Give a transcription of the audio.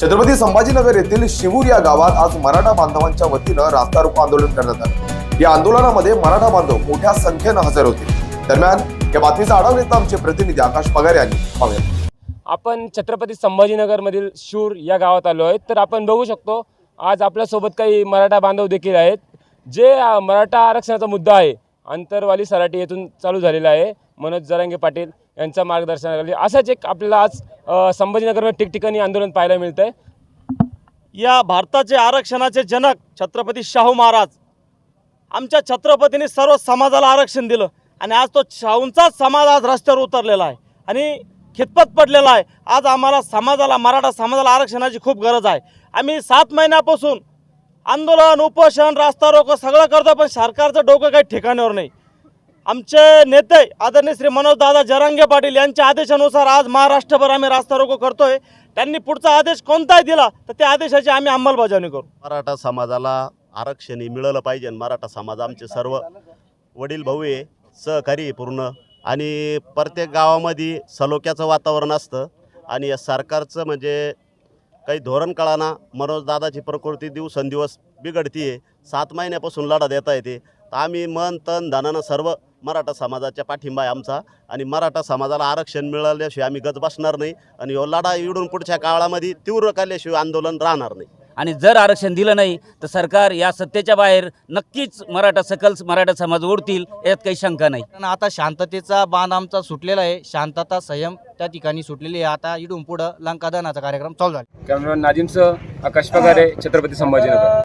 छत्रपती संभाजीनगर येथील शिवूर या गावात आज मराठा बांधवांच्या वतीनं रास्ता रोको आंदोलन करण्यात आलं. या आंदोलनामध्ये मराठा बांधव मोठ्या संख्येनं हजर होते. दरम्यान या बातमीचा आढावा घेतला आमचे प्रतिनिधी आकाश पगार यांनी पाहूया. आपण छत्रपती संभाजीनगरमधील शूर या गावात आलो आहे. तर आपण बघू शकतो आज आपल्यासोबत काही मराठा बांधव देखील आहेत जे मराठा आरक्षणाचा मुद्दा आहे. आंतरवाली सराटी येथून चालू झालेला आहे. मनोज जरांगे पाटील यांच्या मार्गदर्शनाखाली असंच एक आपल्याला आज संभाजीनगरमध्ये ठिकठिकाणी आंदोलन पाहायला मिळतं आहे या भारताचे आरक्षणाचे जनक छत्रपती शाहू महाराज आमच्या छत्रपतींनी सर्व समाजाला आरक्षण दिलं आणि आज तो शाहूंचाच समाज आज रस्त्यावर उतरलेला आहे आणि खितपत पडलेला आहे. आज आम्हाला समाजाला मराठा समाजाला आरक्षणाची खूप गरज आहे. आम्ही सात महिन्यापासून आंदोलन उपोषण रास्ता रोको सगळं करतो पण सरकारचं डोकं काही ठिकाणावर नाही. आमचे नेते आदरणीय श्री मनोजदादा जरांगे पाटील यांच्या आदेशानुसार आज महाराष्ट्रभर आम्ही रास्ता रोको करतोय. त्यांनी पुढचा आदेश कोणताही दिला तर त्या आदेशाची आम्ही अंमलबजावणी करू. मराठा समाजाला आरक्षण हे मिळालं पाहिजे मराठा समाज आमचे सर्व वडील भाऊ आहे सहकारी आहे पूर्ण. आणि प्रत्येक गावामध्ये सलोख्याचं वातावरण असतं आणि या सरकारचं म्हणजे काही धोरण कळाना मनोजदादाची प्रकृती दिवसेंदिवस बिघडती आहे सात महिन्यापासून लढा देता येते. तर आम्ही मन तन धनानं सर्व मराठा समाजाच्या पाठिंबा आहे आमचा. आणि मराठा समाजाला आरक्षण मिळाल्याशिवाय आम्ही गज बसणार नाही. आणि ह्यो लढा इडून पुढच्या काळामध्ये तीव्र केल्याशिवाय आंदोलन राहणार नाही. आणि जर आरक्षण दिलं नाही तर सरकार या सत्तेच्या बाहेर नक्कीच मराठा सकल मराठा समाज ओढतील यात काही शंका नाही. पण आता शांततेचा बांध आमचा सुटलेला आहे. शांतता संयम त्या ठिकाणी सुटलेली आहे. आता इथून पुढं लंकादहनाचा कार्यक्रम चालू झाला. कॅमेरामॅन नाजिमसह आकाश पगारे छत्रपती संभाजीनगर.